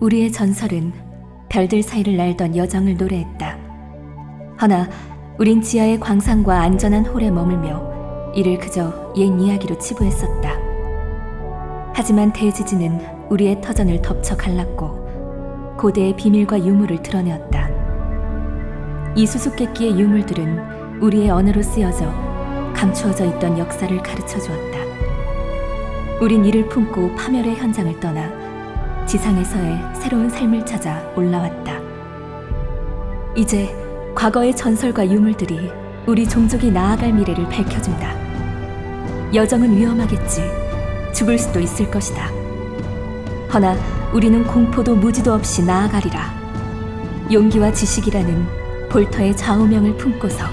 우리의 전설은 별들 사이를 날던 여정을 노래했다. 허나 우린 지하의 광산과 안전한 홀에 머물며 이를 그저 옛 이야기로 치부했었다. 하지만 대지진은 우리의 터전을 덮쳐 갈랐고 고대의 비밀과 유물을 드러내었다. 이 수수께끼의 유물들은 우리의 언어로 쓰여져 감추어져 있던 역사를 가르쳐 주었다. 우린 이를 품고 파멸의 현장을 떠나 지상에서의 새로운 삶을 찾아 올라왔다. 이제 과거의 전설과 유물들이 우리 종족이 나아갈 미래를 밝혀준다. 여정은 위험하겠지. 죽을 수도 있을 것이다. 허나 우리는 공포도 무지도 없이 나아가리라. 용기와 지식이라는 볼터의 좌우명을 품고서